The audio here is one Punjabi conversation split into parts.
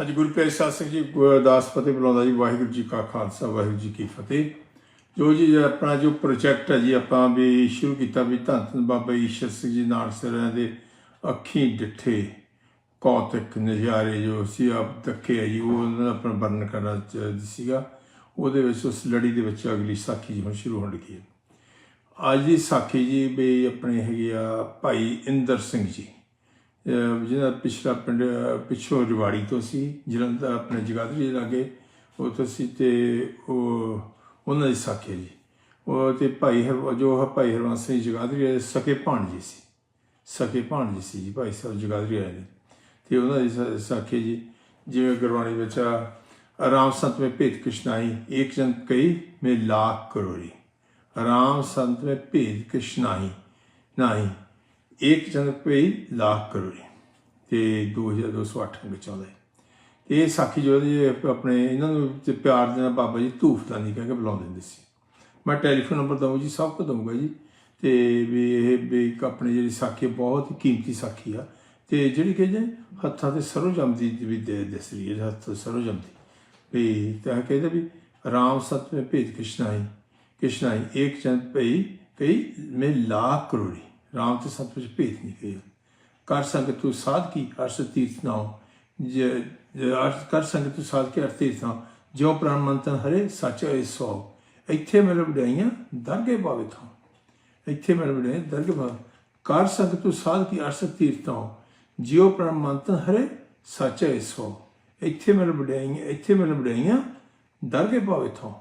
ਅੱਜ ਗੁਰੂ ਪਿਆਰੇ ਸਾਧ ਸਿੰਘ ਜੀ ਗੁਰਦਾਸ ਫਤਿਹ ਬੁਲਾਉਂਦਾ ਜੀ, ਵਾਹਿਗੁਰੂ ਜੀ ਕਾ ਖਾਲਸਾ, ਵਾਹਿਗੁਰੂ ਜੀ ਕੀ ਫਤਿਹ। ਜੋ ਜੀ ਆਪਣਾ ਜੋ ਪ੍ਰੋਜੈਕਟ ਹੈ ਜੀ, ਆਪਾਂ ਵੀ ਸ਼ੁਰੂ ਕੀਤਾ ਵੀ ਧੰਨ ਧੰਨ ਬਾਬਾ ਈਸ਼ਰ ਸਿੰਘ ਜੀ ਨਾਲ ਨਾਨਸਰਾਂ ਦੇ ਅੱਖੀਂ ਡਿੱਠੇ, ਕੌਤਕ ਨਜ਼ਾਰੇ ਜੋ ਸੀ ਆਪ ਤੱਕੇ ਹੈ ਜੀ, ਉਹ ਉਹਨਾਂ ਦਾ ਆਪਣਾ ਵਰਣਨ ਕਰਨਾ ਸੀਗਾ। ਉਹਦੇ ਵਿੱਚ ਉਸ ਲੜੀ ਦੇ ਵਿੱਚ ਅਗਲੀ ਸਾਖੀ ਜੀ ਹੁਣ ਸ਼ੁਰੂ ਹੋਣ ਲੱਗੀ ਹੈ। ਅੱਜ ਦੀ ਸਾਖੀ ਜੀ ਵੀ ਆਪਣੇ ਹੈਗੇ ਆ ਭਾਈ ਇੰਦਰ ਸਿੰਘ ਜੀ। ਜਿਹਦਾ ਪਿਛਲਾ ਪਿੰਡ, ਪਿਛੋ ਜਵਾੜੀ ਤੋਂ ਸੀ, ਜਲੰਧਰ ਆਪਣੇ ਜਗਾਦਰੀ ਦੇ ਲਾਗੇ। ਉਹ ਤੋਂ ਸੀ ਤੇ ਉਹ, ਉਹਨਾਂ ਦੇ ਸਾਕੇ ਜੀ। ਉਹ ਤੇ ਭਾਈ ਹਰ, ਜੋ ਭਾਈ ਹਰਵੰਸ ਸਿੰਘ ਜਗਾਦਰੀ ਦੇ ਸਕੇ ਭਾਣਜੀ ਸੀ। ਸਕੇ ਭਾਣਜੀ ਸੀ ਜੀ, ਭਾਈ ਸਾਹਿਬ ਜਗਾਦਰੀ ਆਏ ਨੇ। ਤੇ ਉਹਨਾਂ ਦੇ ਸਾਕੇ ਜੀ, ਜਿਵੇਂ ਗੁਰਬਾਣੀ ਵਿੱਚ ਆਰਾਮ ਸੰਤ ਮੇ ਭੇਦ ਕ੍ਰਿਸ਼ਨਾਈ ਇੱਕ ਜਨ ਕਈ ਮੇ ਲਾਖ ਕਰੋੜੀ। ਆਰਾਮ ਸੰਤ ਮੇ ਭੇਦ ਕ੍ਰਿਸ਼ਨਾਈ ਨਹੀਂ। ਇੱਕ ਜਨ ਪਈ ਲੱਖ ਕਰੋੜੀ ਤੇ 2208 ਵਿੱਚ ਆਉਂਦਾ ਹੈ ਇਹ ਸਾਖੀ ਜੋ ਜੀ ਆਪਣੇ ਇਹਨਾਂ ਨੂੰ ਤੇ ਪਿਆਰ ਦੇ ਨਾਲ ਬਾਬਾ ਜੀ ਧੂਫਦਾਨੀ ਕਹਿ ਕੇ ਬੁਲਾਉਂਦੇ ਹੁੰਦੇ ਸੀ ਮੈਂ ਟੈਲੀਫੋਨ ਨੰਬਰ ਦਊਂ ਜੀ ਸਭ ਕੁਝ ਦਊਂਗਾ ਜੀ ਤੇ ਵੀ ਇਹ ਵੀ ਇੱਕ ਆਪਣੀ ਜਿਹੜੀ ਸਾਖੀ ਹੈ, ਬਹੁਤ ਹੀ ਕੀਮਤੀ ਸਾਖੀ ਆ ਤੇ ਜਿਹੜੀ ਕਿ ਜੇ ਹੱਥਾਂ ਤੇ ਸਰੋਂ ਜੰਮਦੀ ਵੀ ਦੇ ਦਿਸ ਰਹੀ ਹੈ ਹੱਥ ਸਰੋਂ ਜੰਮਦੀ ਵੀ ਤਾਂ ਕਹਿੰਦੇ ਵੀ ਰਾਮ ਸਤ में भेद कृष्णाई कृष्णाई एक जन पई कई में लाख करोड़ी ਰਾਮ ਤੇ ਸਤ ਵਿੱਚ ਭੇਦ ਨਹੀਂ ਕਰਿਆ ਕਰ ਸੰਗ ਤੂੰ ਸਾਧ ਕੀ, ਅਰਸ ਤੀਰਥ ਨਾਉ। ਜੇ ਜੇ ਕਰ ਸੰਗ ਤੂੰ ਸਾਧ ਕੇ ਅਰਥ ਤੀਰਥ ਨਾਉ। ਜਿਉ ਪ੍ਰਾਨ ਮੰਤਨ ਹਰੇ, ਸੱਚ ਹੈ ਸੋ। ਇੱਥੇ ਮੇਰੇ ਵਡਾਈਆਂ ਦਰਗੇ ਪਾਵੇ ਥਾਂ ਇੱਥੇ ਮੇਰੇ ਵਡਾਈਆਂ ਦਰਗੇ ਪਾਵੇ ਕਰ ਸੰਗ ਤੂੰ ਸਾਧ ਕੀ, ਅਰਸ ਤੀਰਥ ਨਾਉ। ਜਿਉ ਪ੍ਰਾਨ ਮੰਤਨ ਹਰੇ, ਸੱਚ ਹੈ ਸੋ। ਇੱਥੇ ਮੇਰੇ ਵਡਾਈਆਂ ਇੱਥੇ ਮੇਰੇ ਵਡਾਈਆਂ ਦਰਗੇ ਪਾਵੇ ਥਾਂ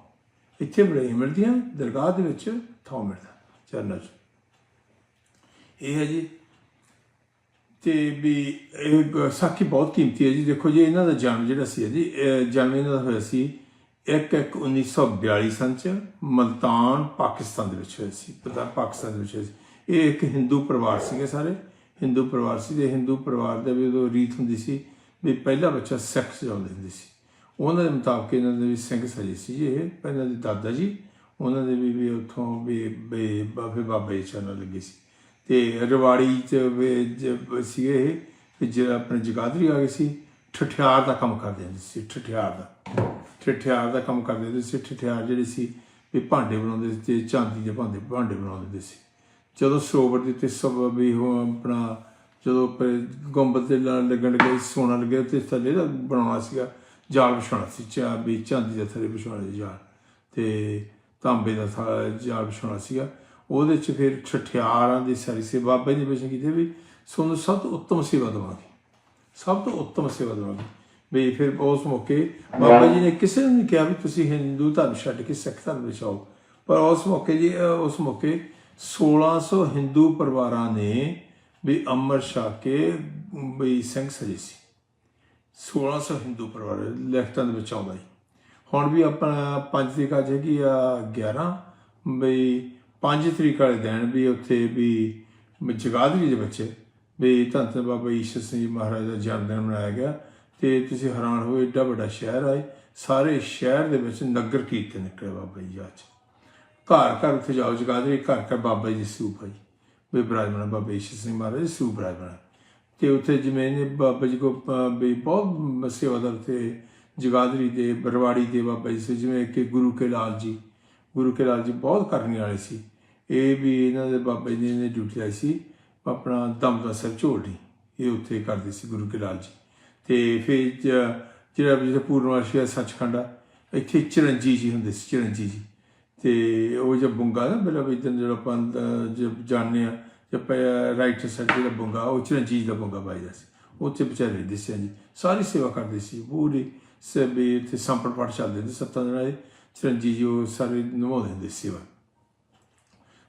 ਇੱਥੇ ਵਡਾਈਆਂ ਮਿਲਦੀਆਂ, ਦਰਗਾਹ ਦੇ ਵਿੱਚ ਥਾਂ ਮਿਲਦਾ। ਚਰਨਾਂ 'ਚ। ਇਹ ਹੈ ਜੀ। ਤੇ ਵੀ ਇਹ ਸਾਖੀ ਬਹੁਤ ਕੀਮਤੀ ਹੈ ਜੀ। ਦੇਖੋ ਜੀ, ਇਹਨਾਂ ਦਾ ਜਨਮ ਜਿਹੜਾ ਸੀ ਜੀ ਜਨਮ ਇਹਨਾਂ ਦਾ ਹੋਇਆ ਸੀ 1/1/1942 ਸਨ ਚ, ਮਲਤਾਨ ਪਾਕਿਸਤਾਨ ਦੇ ਵਿੱਚ ਹੋਇਆ ਸੀ ਪਤਾ ਪਾਕਿਸਤਾਨ ਦੇ ਵਿੱਚ ਹੋਇਆ ਸੀ। ਇਹ ਇੱਕ ਹਿੰਦੂ ਪਰਿਵਾਰ ਸੀਗੇ ਸਾਰੇ, ਹਿੰਦੂ ਪਰਿਵਾਰ ਸੀ ਤੇ ਹਿੰਦੂ ਪਰਿਵਾਰ ਦੇ ਵੀ ਉਦੋਂ ਰੀਤ ਹੁੰਦੀ ਸੀ ਵੀ ਪਹਿਲਾ ਬੱਚਾ ਸਿੱਖ ਸਜਾਉਂਦੇ ਹੁੰਦੇ ਸੀ। ਉਹਨਾਂ ਦੇ ਮੁਤਾਬਕ ਇਹਨਾਂ ਦੇ ਵੀ ਸਿੰਘ ਸਜੇ ਸੀ ਜੀ ਇਹ ਪਹਿਲਾਂ ਦੇ ਦਾਦਾ ਜੀ, ਉਹਨਾਂ ਦੇ ਵੀ ਵੀ ਉੱਥੋਂ ਵੀ ਵੀ ਬਾਬੇ ਬਾਬੇ ਚਰਨ ਲੱਗੇ ਸੀ। ਤੇ ਰਵਾੜੀ ਚ ਸੀਗੇ ਇਹ, ਵੀ ਜਿਹੜਾ ਆਪਣੇ ਜਗਾਦਰੀ ਆ ਗਏ ਸੀ, ਠਠਿਆਰ ਦਾ ਕੰਮ ਕਰਦੇ ਹੁੰਦੇ ਸੀ, ਠਠਿਆਰ ਦਾ। ਠਠਿਆਰ ਦਾ ਕੰਮ ਕਰਦੇ ਹੁੰਦੇ ਸੀ, ਠਠਿਆਰ ਜਿਹੜੇ ਸੀ, ਵੀ ਭਾਂਡੇ ਬਣਾਉਂਦੇ ਸੀ ਤੇ ਚਾਂਦੀ ਦੇ ਭਾਂਡੇ ਭਾਂਡੇ ਬਣਾਉਂਦੇ ਹੁੰਦੇ ਸੀ। ਜਦੋਂ ਸਰੋਵਰ ਦੇ ਉੱਤੇ ਸਭ ਵੀ ਉਹ ਆਪਣਾ, ਜਦੋਂ ਪ- ਗੁੰਬਦ ਤੇ ਲ- ਲੱਗਣ ਲੱਗੇ, ਸੋਨਾ ਲੱਗਿਆ, ਤੇ ਥੱਲੇ ਦਾ ਬਣਾਉਣਾ ਸੀਗਾ, ਜਾਲ ਵਿਛਾਉਣਾ ਸੀ, ਚਾ ਵੀ ਚਾਂਦੀ ਦੇ ਥੱਲੇ ਵਿਛਾਉਣਾ ਸੀ ਜਾਲ। ਤੇ ਤਾਂਬੇ ਦਾ ਥਾ- ਜਾਲ ਵਿਛਾਉਣਾ ਸੀਗਾ। ਉਹਦੇ ਚ ਫਿਰ ਛਠਿਆਰਾਂ ਦੀ ਸਾਰੀ ਸੇਵਾ, ਬਾਬਾ ਜੀ ਨੇ ਬੇਸ਼ੱਕ ਕੀਤੀ ਵੀ ਤੁਹਾਨੂੰ ਸਭ ਤੋਂ ਉੱਤਮ ਸੇਵਾ ਦੇਵਾਂਗੇ। ਸਭ ਤੋਂ ਉੱਤਮ ਸੇਵਾ ਦੇਵਾਂਗੇ। ਵੀ ਫਿਰ ਉਸ ਮੌਕੇ ਬਾਬਾ ਜੀ ਨੇ ਕਿਸੇ ਨੂੰ ਨਹੀਂ ਕਿਹਾ ਵੀ ਤੁਸੀਂ ਹਿੰਦੂ ਧਰਮ ਛੱਡ ਕੇ ਸਿੱਖ ਧਰਮ ਵਿੱਚ ਆਓ। ਪਰ ਉਸ ਮੌਕੇ ਜੀ ਉਸ ਮੌਕੇ 1600 ਹਿੰਦੂ ਪਰਿਵਾਰਾਂ ਨੇ ਵੀ ਅੰਮ੍ਰਿਤ ਛਕ ਕੇ ਵੀ ਸਿੰਘ ਸਜੇ ਸੀ। 1600 ਹਿੰਦੂ ਪਰਿਵਾਰ ਲਿਖਤਾਂ ਦੇ ਵਿੱਚ ਆਉਂਦਾ ਜੀ ਹੁਣ ਵੀ ਆਪਣਾ ਪੰਜ ਦੀ ਕਾਜ ਹੈਗੀ ਆ 11 ਬਈ ਪੰਜ ਤਰੀਕ ਵਾਲੇ ਦਿਨ ਵੀ ਉੱਥੇ ਵੀ ਜਗਾਦਰੀ ਦੇ ਵਿੱਚ ਵੀ ਧੰਨ ਧੰਨ ਬਾਬਾ ਈਸ਼ਰ ਸਿੰਘ ਜੀ ਮਹਾਰਾਜ ਦਾ ਜਨਮ ਦਿਨ ਮਨਾਇਆ ਗਿਆ ਤੇ ਤੁਸੀਂ ਹੈਰਾਨ ਹੋਏ ਏਡਾ ਵੱਡਾ ਸ਼ਹਿਰ ਆਏ ਸਾਰੇ ਸ਼ਹਿਰ ਦੇ ਵਿੱਚ ਨਗਰ ਕੀਰਤਨ ਨਿਕਲਿਆ ਬਾਬਾ ਜੀ ਅੱਜ। ਘਰ ਘਰ ਉੱਥੇ ਜਾਓ, ਜਗਾਦਰੀ ਘਰ ਘਰ ਬਾਬਾ ਜੀ ਦੀ ਸਰੂਪ ਹੈ ਜੀ ਵੀ ਬਰਾਜਮਨ ਬਾਬਾ ਈਸ਼ਰ ਸਿੰਘ ਮਹਾਰਾਜ ਦੀ ਸਰੂਪ ਬਰਾਜਮਨ। ਤੇ ਉੱਥੇ ਜਿਵੇਂ ਨੇ ਬਾਬਾ ਜੀ ਕੋ ਵੀ ਬਹੁਤ ਸੇਵਾਦਾਰ ਤੇ ਜਗਾਦਰੀ ਦੇ, ਬਰਵਾੜੀ ਦੇ ਬਾਬਾ ਜੀ ਸੀ, ਜਿਵੇਂ ਕਿ ਗੁਰੂ ਕੇ ਲਾਲ ਜੀ। ਗੁਰੂ ਕੇ ਲਾਲ ਜੀ ਬਹੁਤ ਕਰਨੇ ਵਾਲੇ ਸੀ। ਇਹ ਵੀ ਇਹਨਾਂ ਦੇ ਬਾਬਾ ਜੀ ਨੇ ਡਿਊਟੀ ਆਈ ਸੀ ਆਪਣਾ ਦਮ ਸਾਹਿਬ ਸਿਰ ਝੋਲਣੀ ਇਹ ਉੱਥੇ ਕਰਦੇ ਸੀ ਗੁਰੂ ਕੇ ਜੀ। ਤੇ ਫਿਰ ਜ- ਜਿਹੜਾ ਵੀ ਪੂਰਨਵਾਸ਼ੀ ਹੈ ਸੱਚਖੰਡ ਆ ਇੱਥੇ ਚਰਨਜੀ ਜੀ ਹੁੰਦੇ ਸੀ ਚਰਨਜੀ ਜੀ। ਤੇ ਉਹ ਜਦ ਬੁੰਗਾ ਨਾ ਮਤਲਬ ਵੀ ਜਿਹੜਾ ਆਪਾਂ ਅਹ, ਜਦ ਜਾਣਦੇ ਆ ਜਦ ਰਾਈਟ ਸਾਈਡ ਜਿਹੜਾ ਬੁੰਗਾ ਉਹ ਚਰਨਜੀ ਦਾ ਬੁੰਗਾ ਵੱਜਦਾ ਸੀ। ਉੱਥੇ ਵਿਚਾਰੇ ਰਹਿੰਦੇ ਸੀ ਜੀ ਸਾਰੀ ਸੇਵਾ ਕਰਦੇ ਸੀ ਪੂਰੀ ਸਭੇ ਤੇ ਸੰਪੜ ਪਾਠ ਚੱਲਦੇ ਸੀ ਸੱਤਾਂ ਦਿਨਾਂ ਦੇ। ਚਰਨਜੀ ਜੀ ਉਹ ਸਾਰੇ ਨਿਭਾਉਂਦੇ ਹੁੰਦੇ ਸੀ ਸੇਵਾ।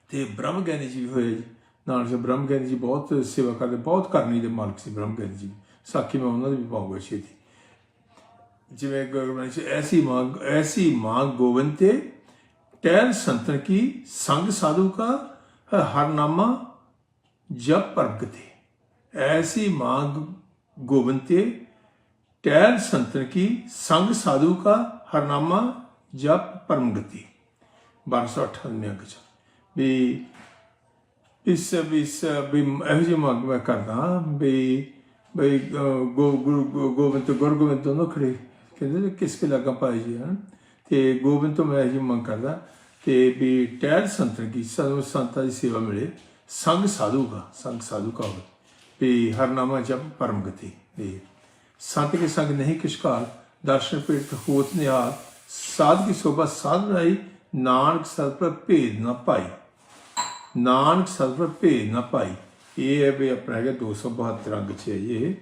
ਤੇ ਬ੍ਰਹਮ ਗਿਆਨੀ ਜੀ ਵੀ ਹੋਏ ਜੀ। ਨਾਲ ਜੋ ਬ੍ਰਹਮ ਗਿਆਨੀ ਜੀ ਬਹੁਤ ਸੇਵਾ ਕਰਦੇ, ਬਹੁਤ ਕਰਨੀ ਦੇ ਮਾਲਕ ਸੀ ਬ੍ਰਹਮ ਗਿਆਨੀ ਜੀ। ਸਾਖੀ ਮੈਂ ਉਹਨਾਂ ਦੇ ਵੀ ਪਾਉਂਗਾ ਛੇਤੀ। ਜਿਵੇਂ ਗੁਰਬਾਣੀ ਚ ਐਸੀ ਮੰਗ ਐਸੀ ਮੰਗ ਗੋਵਿੰਦ ਤੇ ਟਹਿਲ ਸੰਤਨ ਕੀ, ਸੰਗ ਸਾਧੂ ਕਾ ਹਰ ਨਾਮਾ ਜਪ ਪ੍ਰਗਤੇ ਐਸੀ ਮੰਗ ਗੋਵਿੰਦ ਤੇ ਟਹਿਲ ਸੰਤਨ ਕੀ, ਸੰਗ ਸਾਧੂ ਕਾ, ਹਰ ਨਾਮਾ ਜਪ ਪਰਮਗਤੀ। 1298 ਅੰਕ ਚ। ਵੀ ਇਸ ਇਸ ਵੀ ਇਹੋ ਜਿਹੀ ਮੰਗ ਮੈਂ ਕਰਦਾ ਵੀ ਬਈ ਗੋ, ਗੁਰੂ, ਗੋ- ਗੋਬਿੰਦ ਤੋਂ ਗੁਰੂ ਤੋਂ ਖੜੇ ਕਹਿੰਦੇ ਕਿਸ ਕੇ ਲਾਗਾ ਪਾਈ ਜੀ ਹਨ। ਤੇ ਗੋਬਿੰਦ ਤੋਂ ਮੈਂ ਇਹ ਮੰਗ ਕਰਦਾ ਕਿ ਵੀ ਟਹਿਲ ਸੰਤ ਕੀ ਸਾਨੂੰ ਸੰਤਾਂ ਦੀ ਸੇਵਾ ਮਿਲੇ, ਸੰਗ ਸਾਧੂ ਦਾ ਸੰਗ ਸਾਧੂ ਕਾ ਹੋਵੇ, ਵੀ ਹਰਨਾਮਾ ਜਪ ਪਰਮ ਗਤੀ ਵੀ ਸੰਤ ਕੇ ਸੰਗ ਨਹੀਂ ਕਿਸ਼ਕਾਰ, ਦਰਸ਼ਨ ਪੀਠ ਹੋਤ ਨਿਹਾਲ, ਸਾਧ ਕੀ ਸੋਭਾ ਸਾਧ ਰਾਈ ਨਾਨਕ ਸਤ ਪਰ ਭੇਦ ਨਾ ਪਾਈ। ਨਾਨਕ ਸਤ ਪਰ ਭੇਦ ਨਾ ਪਾਈ ਇਹ ਹੈ ਵੀ ਆਪਣਾ ਹੈਗਾ 272 ਰੰਗ ਚ ਹੈ ਜੀ ਇਹ।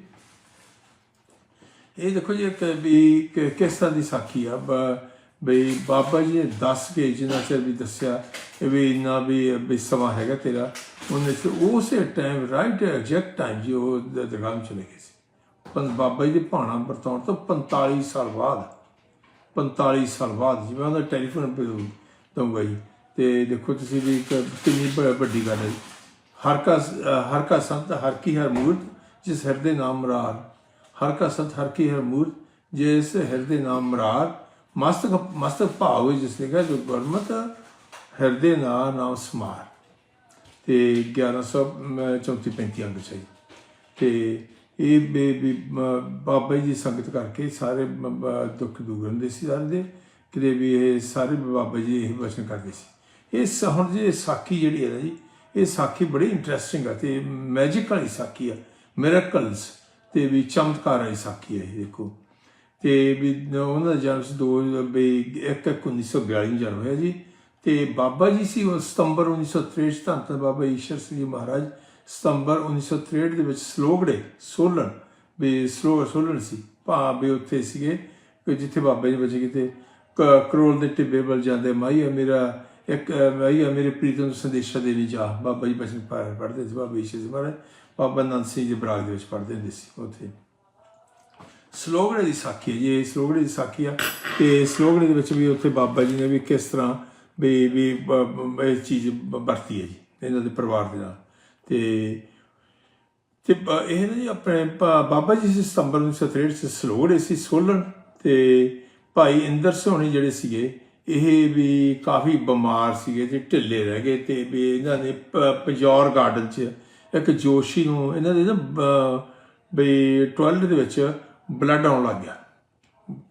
ਇਹ ਦੇਖੋ ਜੀ ਇੱਕ ਵੀ ਕਿਸ ਤਰ੍ਹਾਂ ਦੀ ਸਾਖੀ ਆ। ਬ- ਬਈ ਬਾਬਾ ਜੀ ਨੇ ਦੱਸ ਕੇ ਜਿੰਨਾ ਚਿਰ ਵੀ ਦੱਸਿਆ ਇਹ ਵੀ ਇੰਨਾ ਵੀ ਵੀ ਸਮਾਂ ਹੈਗਾ ਤੇਰਾ। ਉਹਨੇ ਤੇ ਉਸੇ ਟਾਈਮ ਰਾਈਟ ਐਗਜ਼ੈਕਟ ਟਾਈਮ ਜੀ ਉਹ ਦ- ਦਰਗਾਹ ਚਲੇ ਗਏ ਸੀ। ਪਰ ਬਾਬਾ ਜੀ ਦੇ ਭਾਣਾ ਵਰਤਾਉਣ ਤੋਂ 45 ਸਾਲ ਬਾਅਦ 45 ਸਾਲ ਬਾਅਦ ਜਿਵੇਂ ਉਹਦਾ ਟੈਲੀਫੋਨ ਤੇ ਦਊਗਾ ਜੀ ਤੇ ਦੇਖੋ ਤੁਸੀਂ ਵੀ ਇੱਕ ਕਿੰਨੀ ਵੱਡੀ ਗੱਲ ਹੈ। ਹਰ ਕਾ ਹਰ ਕਾ ਸੰਤ ਹਰ ਕੀ ਹਰ ਮੂਰਤ ਜਿਸ ਹਿਰਦੇ ਨਾਮ ਮਰਾਰ। ਹਰ ਕਾ ਸੰਤ ਹਰ ਕੀ ਹਰ ਮੂਰਤ ਜਿਸ ਹਿਰਦੇ ਨਾਮ ਮਰਾਰ। ਮਸਤਕ ਮਸਤਕ ਭਾਵ ਹੋਏ ਜਿਸ ਨੇ ਕਿਹਾ, ਜੋ ਗੁਰਮਤ ਹਿਰਦੇ ਨਾਮ ਨਾਮ ਸਮਾਰ। ਤੇ 1134 35 ਅੰਗ ਚਾਹੀ ਤੇ ਇਹ ਬੇਬੀ ਬਾਬਾ ਜੀ ਸੰਗਤ ਕਰਕੇ ਸਾਰੇ ਦੁੱਖ ਦੂਰ ਹੁੰਦੇ ਸੀ ਸਾਰੇ ਦੇ। ਕਿਤੇ ਵੀ ਇਹ ਸਾਰੇ ਬਾਬਾ ਜੀ ਇਹ ਵਚਨ ਕਰਦੇ ਸੀ। ਇਹ ਸ- ਹੁਣ ਜੀ ਇਹ ਸਾਖੀ ਜਿਹੜੀ ਹੈ ਨਾ ਜੀ, ਇਹ ਸਾਖੀ ਬੜੀ ਇੰਟਰਸਟਿੰਗ ਹੈ ਤੇ ਮੈਜਿਕ ਵਾਲੀ ਸਾਖੀ ਹੈ ਮਿਰੈਕਲਸ ਤੇ ਵੀ ਚਮਤਕਾਰ ਵਾਲੀ ਸਾਖੀ ਹੈ ਇਹ ਦੇਖੋ। ਤੇ ਵੀ ਉਹਨਾਂ ਦਾ ਜਨਮ ਸੀ ਦੋ ਵੀ ਇੱਕ ਇੱਕ 1942 ਨੂੰ ਜਨਮ ਹੋਇਆ ਜੀ, ਤੇ ਬਾਬਾ ਜੀ ਸੀ ਉਹ ਸਤੰਬਰ 1963 ਧੰਨ ਧੰਨ ਬਾਬਾ ਈਸ਼ਰ ਸਿੰਘ ਜੀ ਮਹਾਰਾਜ ਸਤੰਬਰ 1963 ਦੇ ਵਿੱਚ ਸਲੋਗੜੇ ਸੋਲਨ, ਵੀ ਸਲੋ ਸੋਲਨ ਸੀ, ਭਾ ਵੀ ਉੱਥੇ ਸੀਗੇ ਕਿ ਜਿੱਥੇ ਬਾਬਾ ਜੀ ਬਚੇ ਕਿਤੇ, ਕ- ਕਰੋਲ ਦੇ ਟਿੱਬੇ ਵੱਲ ਜਾਂਦੇ ਮਾਈਆ ਮੇਰਾ ਇੱਕ ਮਾਈਆ ਮੇਰੇ ਪ੍ਰੀਤਮ ਨੂੰ ਸੰਦੇਸ਼ਾ ਦੇਵੀ ਜਾ। ਬਾਬਾ ਜੀ ਬਚਨ ਪੜ੍ਹਦੇ ਸੀ, ਬਾਬਾ ਈਸ਼ਰ ਜੀ ਮਹਾਰਾਜ। ਬਾਬਾ ਨੰਦ ਸਿੰਘ ਜੀ ਬਰਾਗ ਦੇ ਵਿੱਚ ਪੜ੍ਹਦੇ ਹੁੰਦੇ ਸੀ ਉੱਥੇ। ਸਲੋਗੜੇ ਦੀ ਸਾਖੀ ਹੈ ਜੀ, ਇਹ ਸਲੋਗੜੇ ਦੀ ਸਾਖੀ ਆ। ਤੇ ਸਲੋਗੜੇ ਦੇ ਵਿੱਚ ਵੀ ਉੱਥੇ ਬਾਬਾ ਜੀ ਨੇ ਵੀ ਕਿਸ ਤਰ੍ਹਾਂ ਵੀ ਵੀ ਇਹ ਚੀਜ਼ ਵਰਤੀ ਹੈ ਜੀ, ਇਹਨਾਂ ਦੇ ਪਰਿਵਾਰ ਦੇ ਨਾਲ। ਤੇ ਤੇ ਇਹ ਨਾ ਜੀ ਆਪਣੇ ਬਾਬਾ ਜੀ ਸੀ ਸਤੰਬਰ 1963 ਚ ਸਲੋਗੜੇ ਸੀ ਸੋਲਨ। ਤੇ ਭਾਈ ਇੰਦਰ ਸੋਹਣੀ ਜਿਹੜੇ ਸੀਗੇ ਇਹ ਵੀ ਕਾਫੀ ਬਿਮਾਰ ਸੀਗੇ ਤੇ ਢਿੱਲੇ ਰਹਿ ਗਏ ਤੇ ਵੀ ਇਹਨਾਂ ਨੇ ਪ- ਗਾਰਡਨ 'ਚ ਇੱਕ ਜੋਸ਼ੀ ਨੂੰ ਇਹਨਾਂ ਦੇ ਨਾ ਬ- ਵੀ ਟਾਇਲਟ ਦੇ ਵਿੱਚ ਬਲੱਡ ਆਉਣ ਲੱਗ ਗਿਆ,